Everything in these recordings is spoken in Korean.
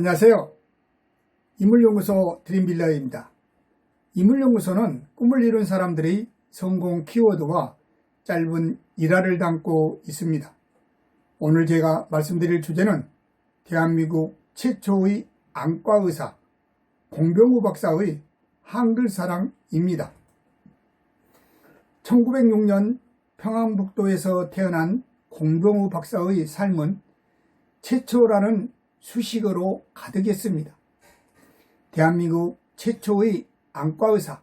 안녕하세요. 인물연구소 드림빌라입니다. 인물연구소는 꿈을 이룬 사람들의 성공 키워드와 짧은 일화를 담고 있습니다. 오늘 제가 말씀드릴 주제는 대한민국 최초의 안과의사 공병우 박사의 한글사랑입니다. 1906년 평안북도에서 태어난 공병우 박사의 삶은 최초라는 수식어로 가득했습니다. 대한민국 최초의 안과의사,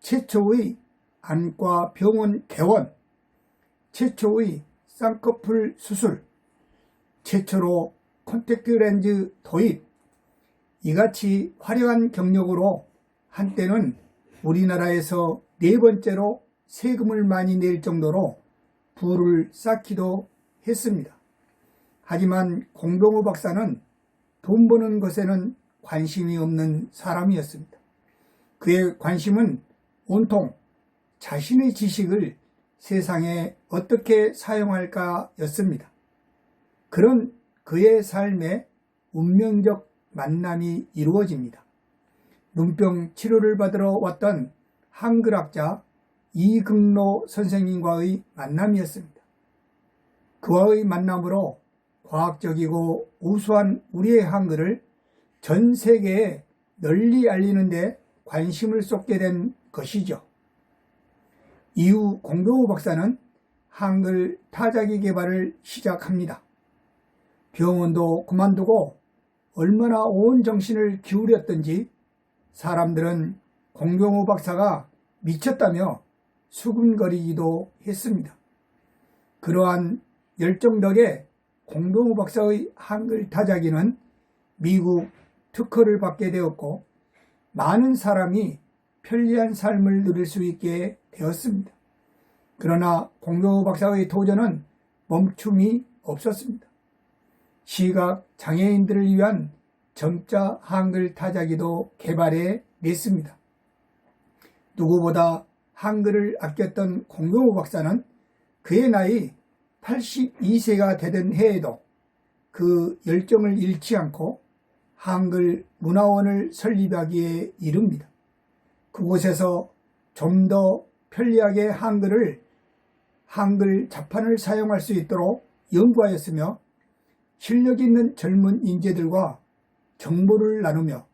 최초의 안과병원 개원, 최초의 쌍꺼풀 수술, 최초로 콘택트 렌즈 도입, 이같이 화려한 경력으로 한때는 우리나라에서 네 번째로 세금을 많이 낼 정도로 부를 쌓기도 했습니다. 하지만 공병호 박사는 돈 버는 것에는 관심이 없는 사람이었습니다. 그의 관심은 온통 자신의 지식을 세상에 어떻게 사용할까 였습니다. 그런 그의 삶에 운명적 만남이 이루어집니다. 눈병 치료를 받으러 왔던 한글학자 이극로 선생님과의 만남이었습니다. 그와의 만남으로 과학적이고 우수한 우리의 한글을 전 세계에 널리 알리는데 관심을 쏟게 된 것이죠. 이후 공병호 박사는 한글 타자기 개발을 시작합니다. 병원도 그만두고 얼마나 온 정신을 기울였던지 사람들은 공병호 박사가 미쳤다며 수군거리기도 했습니다. 그러한 열정 덕에 공병호 박사의 한글 타자기는 미국 특허를 받게 되었고 많은 사람이 편리한 삶을 누릴 수 있게 되었습니다. 그러나 공병호 박사의 도전은 멈춤이 없었습니다. 시각 장애인들을 위한 점자 한글 타자기도 개발해 냈습니다. 누구보다 한글을 아꼈던 공병호 박사는 그의 나이 82세가 되던 해에도 그 열정을 잃지 않고 한글 문화원을 설립하기에 이릅니다. 그곳에서 좀 더 편리하게 한글을 한글 자판을 사용할 수 있도록 연구하였으며 실력 있는 젊은 인재들과 정보를 나누며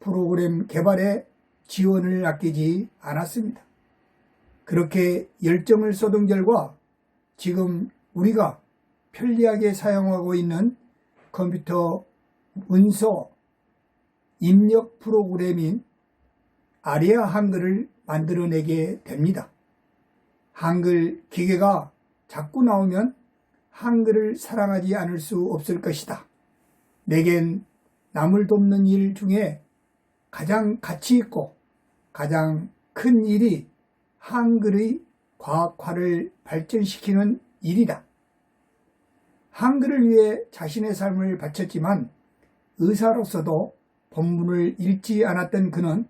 프로그램 개발에 지원을 아끼지 않았습니다. 그렇게 열정을 쏟은 결과 지금 우리가 편리하게 사용하고 있는 컴퓨터 문서 입력 프로그램인 아리아 한글을 만들어내게 됩니다. 한글 기계가 자꾸 나오면 한글을 사랑하지 않을 수 없을 것이다. 내겐 남을 돕는 일 중에 가장 가치 있고 가장 큰 일이 한글의 과학화를 발전시키는 일이다. 한글을 위해 자신의 삶을 바쳤지만 의사로서도 본문을 읽지 않았던 그는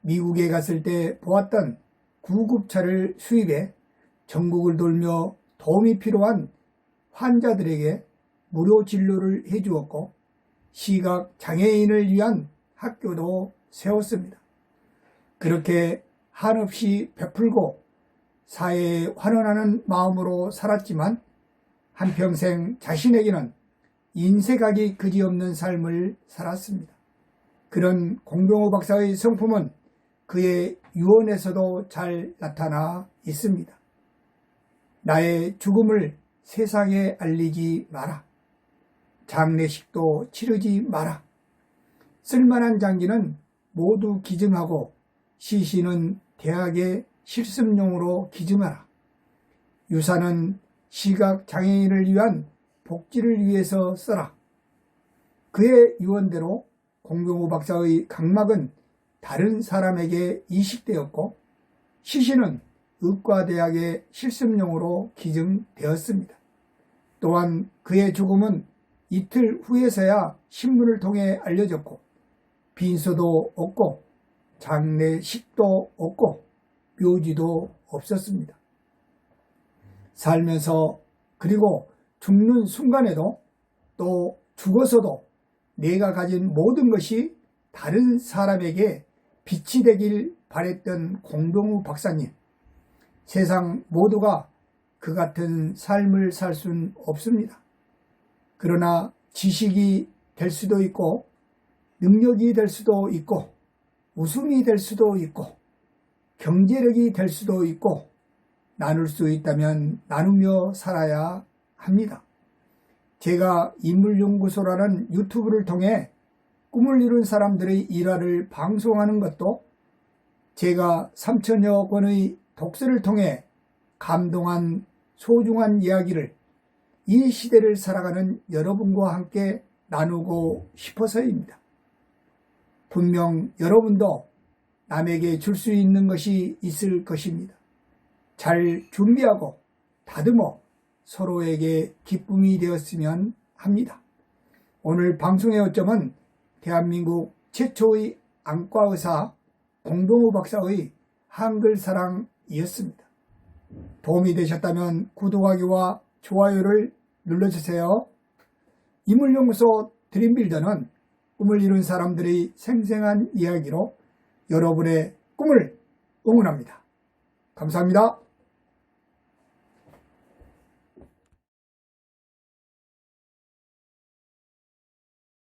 미국에 갔을 때 보았던 구급차를 수입해 전국을 돌며 도움이 필요한 환자들에게 무료 진료를 해주었고 시각 장애인을 위한 학교도 세웠습니다. 그렇게 한없이 베풀고 사회에 환원하는 마음으로 살았지만 한평생 자신에게는 인색하기 그지없는 삶을 살았습니다. 그런 공병호 박사의 성품은 그의 유언에서도 잘 나타나 있습니다. 나의 죽음을 세상에 알리지 마라. 장례식도 치르지 마라. 쓸만한 장기는 모두 기증하고 시신은 대학의 실습용으로 기증하라. 유산은 시각 장애인을 위한 복지를 위해서 써라. 그의 유언대로 공병호 박사의 각막은 다른 사람에게 이식되었고 시신은 의과대학의 실습용으로 기증되었습니다. 또한 그의 죽음은 이틀 후에서야 신문을 통해 알려졌고 빈소도 없고 장례식도 없고 묘지도 없었습니다. 살면서 그리고 죽는 순간에도 또 죽어서도 내가 가진 모든 것이 다른 사람에게 빛이 되길 바랬던 공동우 박사님. 세상 모두가 그 같은 삶을 살 수는 없습니다. 그러나 지식이 될 수도 있고, 능력이 될 수도 있고, 웃음이 될 수도 있고, 경제력이 될 수도 있고, 나눌 수 있다면 나누며 살아야 합니다. 제가 인물연구소라는 유튜브를 통해 꿈을 이룬 사람들의 일화를 방송하는 것도 제가 3천여 권의 독서를 통해 감동한 소중한 이야기를 이 시대를 살아가는 여러분과 함께 나누고 싶어서입니다. 분명 여러분도 남에게 줄 수 있는 것이 있을 것입니다. 잘 준비하고 다듬어 서로에게 기쁨이 되었으면 합니다. 오늘 방송의 어점은 대한민국 최초의 안과의사 공동우 박사의 한글 사랑이었습니다. 도움이 되셨다면 구독하기와 좋아요를 눌러주세요. 이물연구소 드림빌더는 꿈을 이룬 사람들의 생생한 이야기로 여러분의 꿈을 응원합니다. 감사합니다.